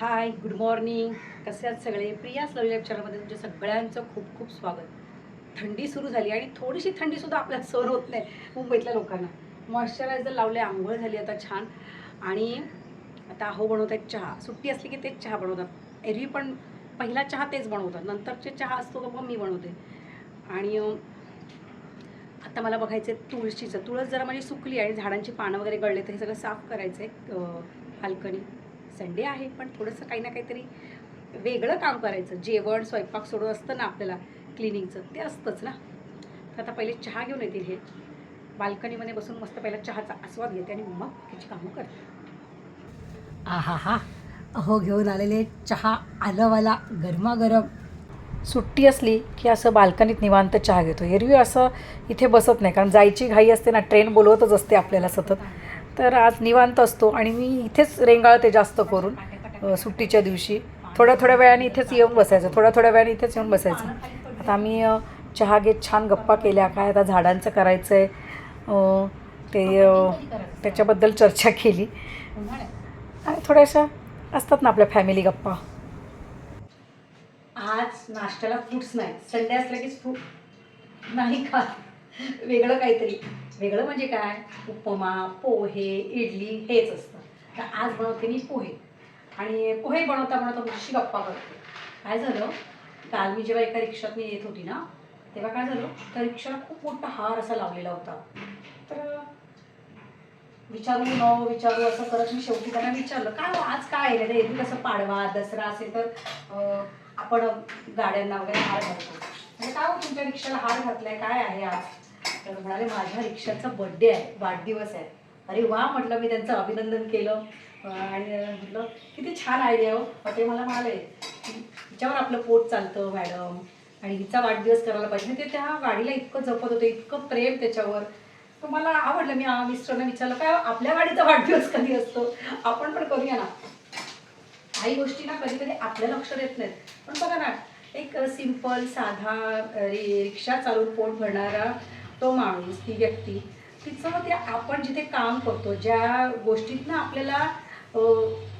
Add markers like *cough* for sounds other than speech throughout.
Hi good morning कसे आहात सगळे? प्रियाच स्लवी लाईफ तुमच्या सगळ्यांचं खूप खूप स्वागत. थंडी सुरू झाली आणि थोडीशी थंडीसुद्धा आपल्याला सहन होत नाही मुंबईतल्या लोकांना. मॉइश्चरायझर लावले आंघोळ झाली आता छान. आणि आता अहो बनवत आहेत चहा. सुट्टी असली की तेच चहा बनवतात. एरवी पण पहिला चहा तेच बनवतात. नंतरचे चहा असतो तो मग मी बनवते. आणि आता मला बघायचं आहे तुळशीचं. तुळस जरा माझी सुकली आणि झाडांची पानं वगैरे गळले तर हे सगळं साफ करायचं आहे बाल्कनी. संडे आहे पण थोडंसं काही ना काहीतरी वेगळं काम करायचं. जेवण स्वयंपाक सोडून असतं ना आपल्याला क्लिनिंगचं. ते असतंच ना. तर आता पहिले चहा घेऊन येतील हे. बाल्कनीमध्ये बसून मस्त पहिला चहाचा आस्वाद घेते आणि मग बाकीची कामं करते. आहा हा अहो घेऊन आलेले चहा आलंवाला गरमागरम. सुट्टी असली की असं बाल्कनीत निवांत चहा घेतो. एरवी असं इथे बसत नाही कारण जायची घाई असते ना ट्रेन बोलवतच असते आपल्याला सतत. तर आज निवांत असतो आणि मी इथेच रेंगाळते जास्त करून सुट्टीच्या दिवशी. थोड्या थोड्या वेळाने इथेच येऊन बसायचं थोड्या थोड्या वेळाने इथेच येऊन बसायचं. आता आम्ही चहा घेत छान गप्पा केल्या काय आता झाडांचं करायचं आहे ते त्याच्याबद्दल चर्चा केली. आणि थोड्याशा असतात ना आपल्या फॅमिली गप्पा. आज नाश्त्याला फ्रूट्स नाही संडे असला की फ्रूट नाही खात. वेगळं काहीतरी. वेगळं म्हणजे काय? उपमा पोहे इडली हेच असतं. तर आज बनवते मी पोहे. आणि पोहे बनवता बनवता तुझ्याशी गप्पा करते. काय झालं? काल मी जेव्हा एका रिक्षात मी येत होती ना तेव्हा काय झालं? त्या रिक्षाला खूप मोठा हार असा लावलेला होता. तर विचारू न विचारू असं करत मी शेवटी त्यांना विचारलं काय हो, आज काय आहे? म्हणजे रे एरवी कसं पाडवा दसरा असेल तर आपण गाड्यांना वगैरे हार घालतो. म्हणजे काय हो तुमच्या रिक्षाला हार घातलाय? काय आहे आज? तर म्हणाले माझ्या रिक्षाचा बड्डे आहे वाढदिवस आहे. अरे वा म्हटलं मी त्यांचं अभिनंदन केलं. आणि म्हटलं किती छान आयडिया हो. मग ते मला म्हणाले हिच्यावर आपलं पोट चालतं मॅडम आणि हिचा वाढदिवस करायला पाहिजे. ते त्या गाडीला इतकं जपत होतं इतकं प्रेम त्याच्यावर. तर मला आवडलं मी मिस्टरना विचारलं काय हो, आपल्या गाडीचा वाढदिवस कधी असतो? आपण पण करूया ना. काही गोष्टी ना कधी कधी आपल्या लक्षात येत नाहीत. पण बघा ना एक सिंपल साधा रिक्षा चालवून पोट भरणारा तो माणूस ती व्यक्ती तिचं ते आपण जिथे काम करतो ज्या गोष्टीतनं आपल्याला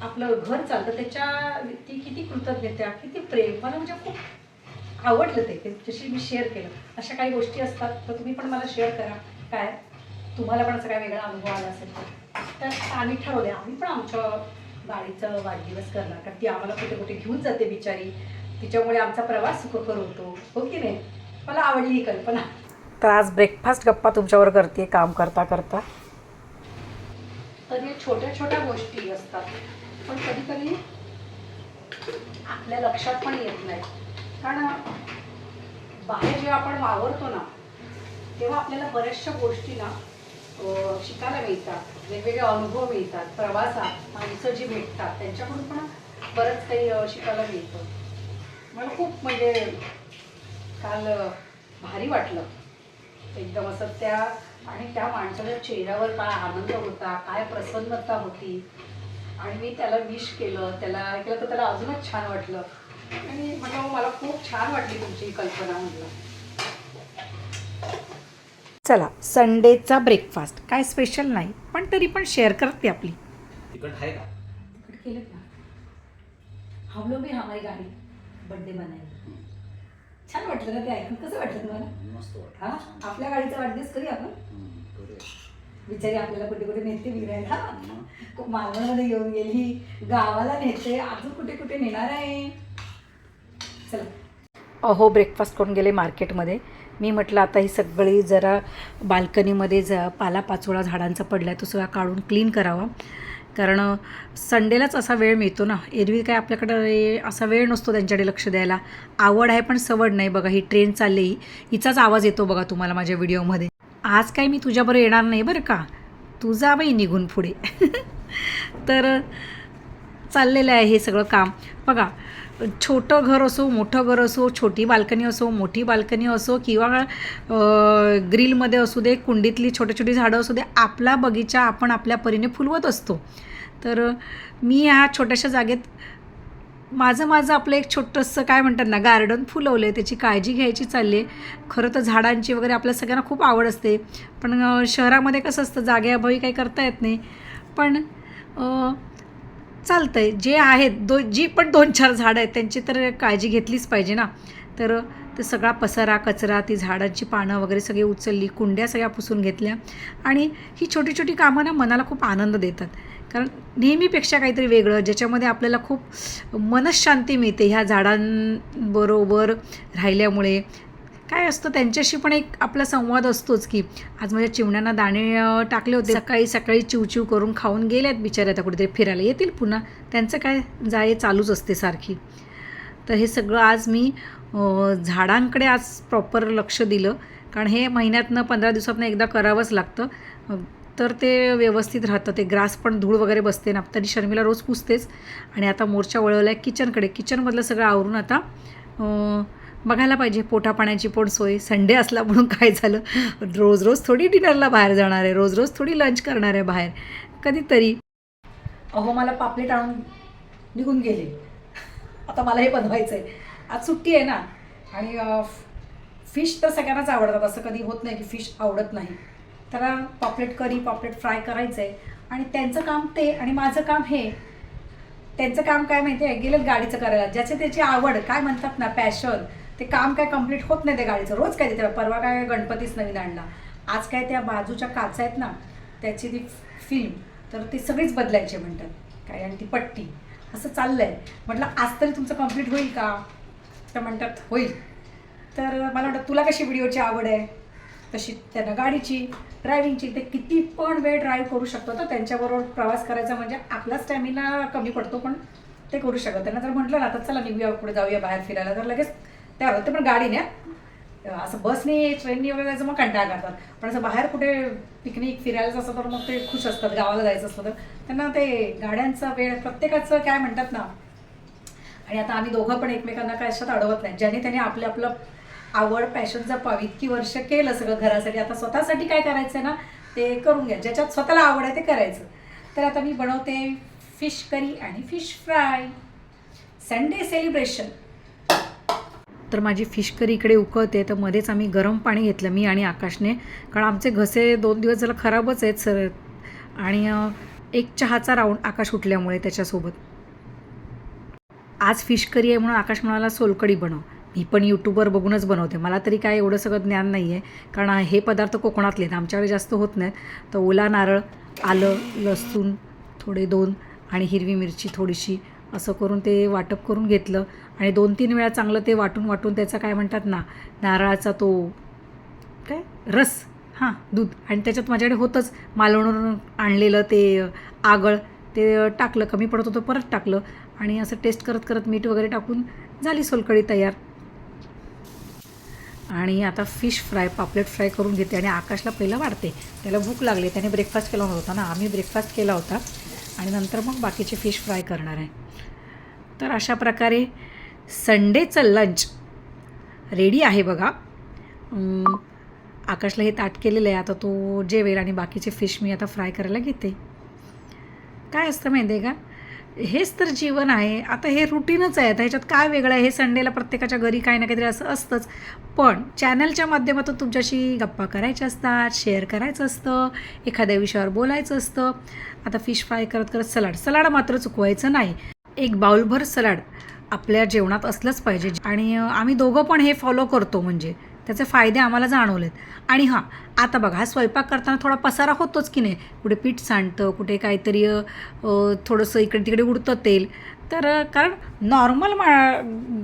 आपलं घर चालतं त्याच्या ती किती कृतज्ञता किती प्रेम. मला म्हणजे खूप आवडलं ते जशी मी शेअर केलं. अशा काही गोष्टी असतात तर तुम्ही पण मला शेअर करा. काय? तुम्हाला पण असं काय वेगळा अनुभव आला असेल तर. आम्ही ठरवले आम्ही पण आमच्या गाडीचा वाढदिवस करणार कारण ती आम्हाला कुठे कुठे घेऊन जाते बिचारी. तिच्यामुळे आमचा प्रवास सुखकर होतो. हो की नाही? मला आवडली ही कल्पना. तर आज ब्रेकफास्ट गप्पा तुमच्यावर करते काम करता करता. तर या छोट्या छोट्या गोष्टी असतात. पण कधी कधी आपल्या लक्षात पण येत नाही. कारण बाहेर जेव्हा आपण वावरतो ना तेव्हा आपल्याला बऱ्याचशा गोष्टी ना शिकायला मिळतात. वेगवेगळे अनुभव मिळतात. प्रवासात माणसं जी भेटतात त्यांच्याकडून पण बरंच काही शिकायला मिळतं. मला खूप म्हणजे काल भारी वाटलं. एकदम असं त्या आणि त्या माणसाच्या चेहऱ्यावर काय आनंद होता काय प्रसन्नता होती. आणि मी त्याला विश केलं त्याला केलं तर त्याला अजूनच छान वाटलं. आणि म्हटलं "हो, मला खूप छान वाटली तुमची ही कल्पना म्हटलं. चला संडेचा ब्रेकफास्ट काय स्पेशल नाही पण तरी पण शेअर करते आपली. तिकट आहे का? केलं ना हम लोग भी हमारी गाडी. बर्थडे बनाएंगे छान वाटलं ना ते ऐकून. कसं वाटलं तुम्हाला? मस्त हा? आपल्या गाडीचा वाढदिवस करूया आपण? बिचारी आपल्याला कुठे कुठे नेते बिघडायला. मालवणमध्ये घेऊन गेली. गावाला नेते. अजून कुठे कुठे नेणार आहे? चला. अहो ब्रेकफास्ट करून गेले मार्केटमध्ये मी म्हटलं आता ही सगळी जरा बाल्कनीमध्ये ज पालापाचोळा झाडांचा पडला आहे तो सगळा काढून क्लीन करावा. कारण संडेलाच असा वेळ मिळतो ना. एरवी काय आपल्याकडे असा वेळ नसतो त्यांच्याकडे लक्ष द्यायला. आवड आहे पण सवड नाही बघा ही ट्रेन चालली हिचाच आवाज येतो बघा तुम्हाला माझ्या व्हिडिओमध्ये. आज काय मी तुझ्याबरोबर येणार नाही बरं का? तुझा बाई निघून पुढे. *laughs* तर चाललेलं आहे हे सगळं काम. बघा छोटं घर असो मोठं घर असो छोटी बाल्कनी असो मोठी बाल्कनी असो किंवा ग्रीलमध्ये असू दे कुंडीतली छोटी छोटी झाडं असू दे आपला बगीचा आपण आपल्या परीने फुलवत असतो. तर मी ह्या छोट्याशा जागेत माझं माझं आपलं एक छोटंसं काय म्हणतात ना गार्डन फुलवलं आहे त्याची काळजी घ्यायची चालली आहे खरं तर झाडांची वगैरे आपल्या सगळ्यांना खूप आवड असते. पण शहरामध्ये कसं असतं जागेअभावी काही करता येत नाही. पण चालतं आहे जे आहेत दो जी पण दोन चार झाडं आहेत त्यांची तर काळजी घेतलीच पाहिजे ना. तर ते सगळा पसारा कचरा ती झाडांची पानं वगैरे सगळी उचलली कुंड्या सगळ्या पुसून घेतल्या. आणि ही छोटी छोटी कामं ना मनाला खूप आनंद देतात. कारण नेहमीपेक्षा काहीतरी वेगळं ज्याच्यामध्ये आपल्याला खूप मनशांती मिळते ह्या झाडांबरोबर राहिल्यामुळे. काय असतं त्यांच्याशी पण एक आपला संवाद असतोच की आज माझ्या चिवण्यांना दाणे टाकले होते. सकाळी सकाळी चिवचिव करून खाऊन गेल्यात बिचारे आता कुठेतरी फिरायला. येतील पुन्हा. त्यांचं काय जाय चालूच असते सारखी. तर हे सगळं आज मी झाडांकडे आज प्रॉपर लक्ष दिलं. कारण हे महिन्यातनं पंधरा दिवसातनं एकदा करावंच लागतं. तर ते व्यवस्थित राहतं. ते ग्रास पण धूळ वगैरे बसते ना. तरी शर्मिला रोज पुसतेच. आणि आता मोर्चा वळवला आहे किचनकडे. किचनमधलं सगळं आवरून आता बघायला पाहिजे. पोटा पाण्याची पण सोय. संडे असला म्हणून काय झालं? रोज रोज थोडी डिनरला बाहेर जाणार आहे. रोज रोज थोडी लंच करणार आहे बाहेर. कधीतरी. अहो मला पापलेट आणून निघून गेले. आता मला हे बनवायचं आहे आज सुट्टी आहे ना. आणि फिश तर सगळ्यांनाच आवडतात. असं कधी होत नाही की फिश आवडत नाही. तर पापलेट करी पापलेट फ्राय करायचं आहे आणि त्यांचं काम ते आणि माझं काम हे. त्यांचं काम काय माहिती आहे गेलं गाडीचं करायला. ज्याचे त्याची आवड. काय म्हणतात ना? पॅशन ते काम काय कंप्लीट होत नाही त्या गाडीचं. रोज काय ते परवा काय गणपतीच नवीन आणला. आज काय त्या बाजूच्या काचा आहेत ना त्याची ती फिल्म तर ती सगळीच बदलायची म्हणतात. काय आणि ती पट्टी. असं चाललं आहे म्हटलं आज तरी तुमचं कंप्लीट होईल का? तर म्हणतात होईल. तर मला वाटतं तुला कशी व्हिडिओची आवड आहे? तशी त्यांना गाडीची ड्रायव्हिंगची ते किती पण वेळ ड्राईव्ह करू शकतो. तर त्यांच्याबरोबर प्रवास करायचा म्हणजे आपला स्टॅमिना कमी पडतो पण ते करू शकत त्यांना जर म्हटलं ना तर चला निघूया पुढे जाऊया बाहेर फिरायला. तर लगेच तयार ते पण गाडीने हा. असं बसने ट्रेनने वगैरे जायचं मग कंटाळा करतात. पण असं बाहेर कुठे पिकनिक फिरायला असं तर मग ते खुश असतात गावाला जायचं असलं तर. त्यांना ते गाड्यांचा वेळ प्रत्येकाचं काय म्हणतात ना आणि आता आम्ही दोघं पण एकमेकांना काय अशात अडवत नाही. ज्याने त्याने आपलं आपलं आवड पॅशन जपावी इतकी वर्ष केलं सगळं घरासाठी आता स्वतःसाठी काय करायचं आहे ना ते करून घ्या. ज्याच्यात स्वतःला आवड आहे ते करायचं. तर आता मी बनवते फिश करी आणि फिश फ्राय संडे सेलिब्रेशन तर माझी फिश करी इकडे उकळते तर मध्येच आम्ही गरम पाणी घेतलं मी आणि आकाशने. कारण आमचे घसे दोन दिवस झालं खराबच आहेत सर. आणि एक चहाचा राऊंड आकाश उठल्यामुळे त्याच्यासोबत. आज फिश करी आहे म्हणून आकाश म्हणाला सोलकडी बनव. मी पण यूट्यूबवर बघूनच बनवते. मला तरी काय एवढं सगळं ज्ञान नाही आहे कारण हे पदार्थ कोकणातले आहेत आमच्याकडे जास्त होत नाहीत. तर ओला नारळ आलं लसूण थोडे दोन आणि हिरवी मिरची थोडीशी असं करून ते वाटप करून घेतलं. आणि दोन तीन वेळा चांगलं ते वाटून वाटून त्याचा काय म्हणतात ना नारळाचा तो काय? रस. हां दूध. आणि त्याच्यात माझ्याकडे होतंच मालवणवरून आणलेलं ते आगळ. ते टाकलं कमी पडत होतं परत टाकलं. आणि असं टेस्ट करत करत मीठ वगैरे टाकून झाली सोलकढी तयार. आणि आता फिश फ्राय पापलेट फ्राय करून घेते आणि आकाशला पहिलं वाढते. त्याला भूक लागली त्याने ब्रेकफास्ट केला होता ना आम्ही ब्रेकफास्ट केला होता. आणि नंतर मग बाकीचे फिश फ्राय करणार आहे. तर अशा प्रकारे संडेचं लंच रेडी आहे बघा. आकाशला हे ताट केलेलं आहे. आता तो जेवेल आणि बाकीचे फिश मी आता फ्राय करायला घेते. काय असतं माहिती आहे का? हेच तर जीवन आहे. आता हे रुटीनच आहे. आता ह्याच्यात काय वेगळं आहे? हे संडेला प्रत्येकाच्या घरी काही ना काहीतरी असं असतंच. पण चॅनलच्या माध्यमातून तुमच्याशी गप्पा करायच्या असतात शेअर करायचं असतं एखाद्या विषयावर बोलायचं असतं. आता फिश फ्राय करत करत सलाड सलाड मात्र चुकवायचं नाही. एक बाउलभर सलाड आपल्या जेवणात असलंच पाहिजे. आणि आम्ही दोघं पण हे फॉलो करतो म्हणजे. त्याचे फायदे आम्हाला जाणवलेत. आणि हां आता बघा हा स्वयंपाक करताना थोडा पसारा होतोच की नाही? कुठे पीठ सांडतं कुठे काहीतरी थोडंसं इकडे तिकडे उडतं तेल. तर कारण नॉर्मल मा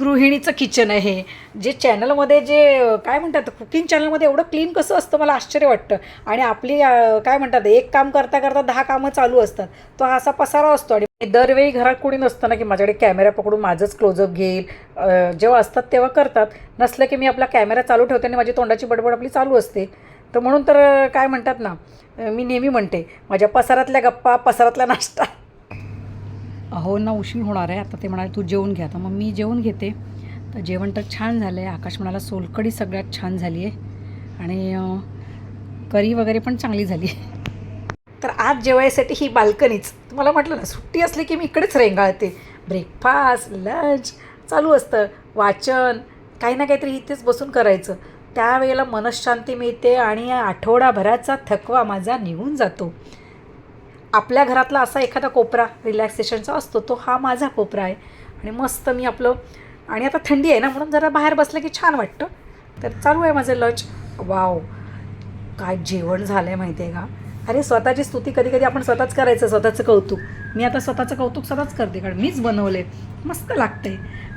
गृहिणीचं किचन आहे हे. जे चॅनलमध्ये जे काय म्हणतात कुकिंग चॅनलमध्ये एवढं क्लीन कसं असतं मला आश्चर्य वाटतं. आणि आपली काय म्हणतात एक काम करता करता दहा कामं चालू असतात. तो असा पसारा असतो आणि दरवेळी घरात कोणी नसतं ना की माझ्याकडे कॅमेरा पकडून माझंच क्लोजअप घेईल जेव्हा असतात तेव्हा करतात. नसलं की मी आपला कॅमेरा चालू ठेवते आणि माझी तोंडाची बडबड आपली चालू असते. तर म्हणून तर काय म्हणतात ना मी नेहमी म्हणते माझ्या पसारातल्या गप्पा पसारातला नाश्ता. अहो ना उशीर होणार आहे. आता ते म्हणाले तू जेवून घ्या तर मग मी जेवून घेते. तर जेवण तर छान झालं आहे आकाश म्हणाला सोलकडी सगळ्यात छान झाली आहे आणि करी वगैरे पण चांगली झाली आहे तर आज जेवायसाठी ही बाल्कनीच. तुम्हाला म्हटलं ना सुट्टी असली की मी इकडेच रेंगाळते. ब्रेकफास्ट लंच चालू असतं. वाचन काही ना काहीतरी इथेच बसून करायचं. त्यावेळेला मनशांती मिळते आणि आठवडाभराचा थकवा माझा निघून जातो. आपल्या घरातला असा एखादा कोपरा रिलॅक्सेशनचा असतो तो हा माझा कोपरा आहे. आणि मस्त मी आपलं आणि आता थंडी आहे ना म्हणून जरा बाहेर बसलं की छान वाटतं. तर चालू आहे माझं लंच वाव काय जेवण झालं आहे माहिती आहे का? अरे स्वतःची स्तुती कधी कधी आपण स्वतःच करायचं स्वतःचं कौतुक. मी आता स्वतःचं कौतुक स्वतःच करते कारण मीच बनवले मस्त लागते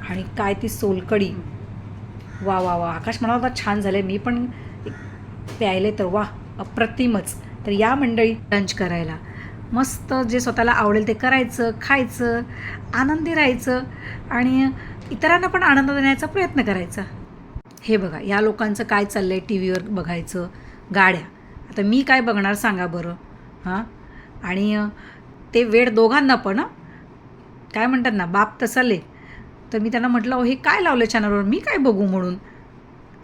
आणि काय ती सोलकडी वा वा वा. आकाश म्हणाला होता छान झालं मी पण प्यायले तर वा अप्रतिमच. तर या मंडळी लंच करायला. मस्त जे स्वतःला आवडेल ते करायचं खायचं आनंदी राहायचं आणि इतरांना पण आनंद देण्याचा प्रयत्न करायचा. हे बघा या लोकांचं काय चाललं आहे टी व्हीवर बघायचं गाड्या. आता मी काय बघणार सांगा बरं. हां? आणि ते वेळ दोघांना पण काय म्हणतात ना बाप तसा ले. तर मी त्यांना म्हटलं अहो हे काय लावलं चॅनलवर मी काय बघू म्हणून?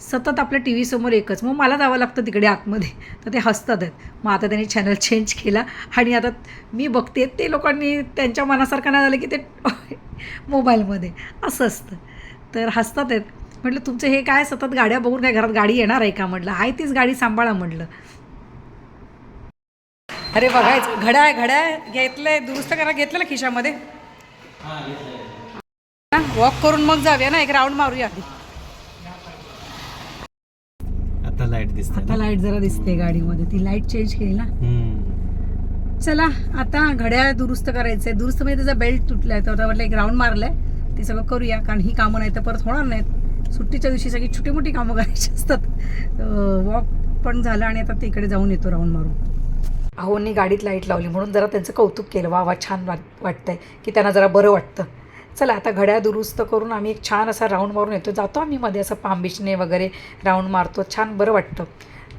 सतत आपल्या टी व्हीसमोर एकच. मग मला जावं लागतं तिकडे आतमध्ये. तर ते हसतात आहेत. मग आता त्यांनी चॅनल चेंज केला आणि आता मी बघते ते लोकांनी त्यांच्या मनासारखं नाही झालं की ते *laughs* मोबाईलमध्ये. असं असतं. तर हसतात आहेत. म्हटलं तुमचं हे काय? सतत गाड्या बघून काय घरात गाडी येणार आहे का? म्हटलं आहे तीच गाडी सांभाळा म्हटलं. अरे बघायचं घड्याळ घड्याळ घेतलंय. दुरुस्त करा घेतलं ना खिशामध्ये? वॉक करून मग जाऊया ना एक राऊंड मारूया आधी. आता लाइट दिसते आता लाइट जरा दिसते गाडीमध्ये. ती लाइट चेंज केली ना. चला आता घड्याळ दुरुस्त करायचंय. दुरुस्त म्हणजे त्याचा बेल्ट तुटलाय तर म्हटलं एक राऊंड मारलाय. ते सगळं करूया कारण ही कामं नाही तर परत होणार नाहीत. सुट्टीच्या दिवशी सगळी छोटी मोठी कामं करायची असतात. वॉक पण झालं आणि आता तिकडे जाऊन येतो राऊंड मारून. अहोंनी गाडीत लाइट लावली म्हणून जरा त्यांचं कौतुक केलं. वा वा छान वाट आहे की त्यांना जरा बरं वाटतं. चला आता घड्याळ दुरुस्त करून आम्ही एक छान असा राऊंड मारून येतो. जातो आम्ही मध्ये असं पाम बिचने वगैरे राऊंड मारतो. छान बरं वाटतं.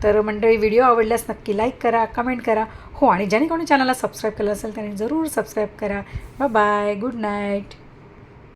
तर मंडळी व्हिडिओ आवडल्यास नक्की लाईक करा कमेंट करा. हो आणि ज्याने कोणी चॅनलला सबस्क्राईब केलं असेल त्याने जरूर सबस्क्राईब करा. Bye good night.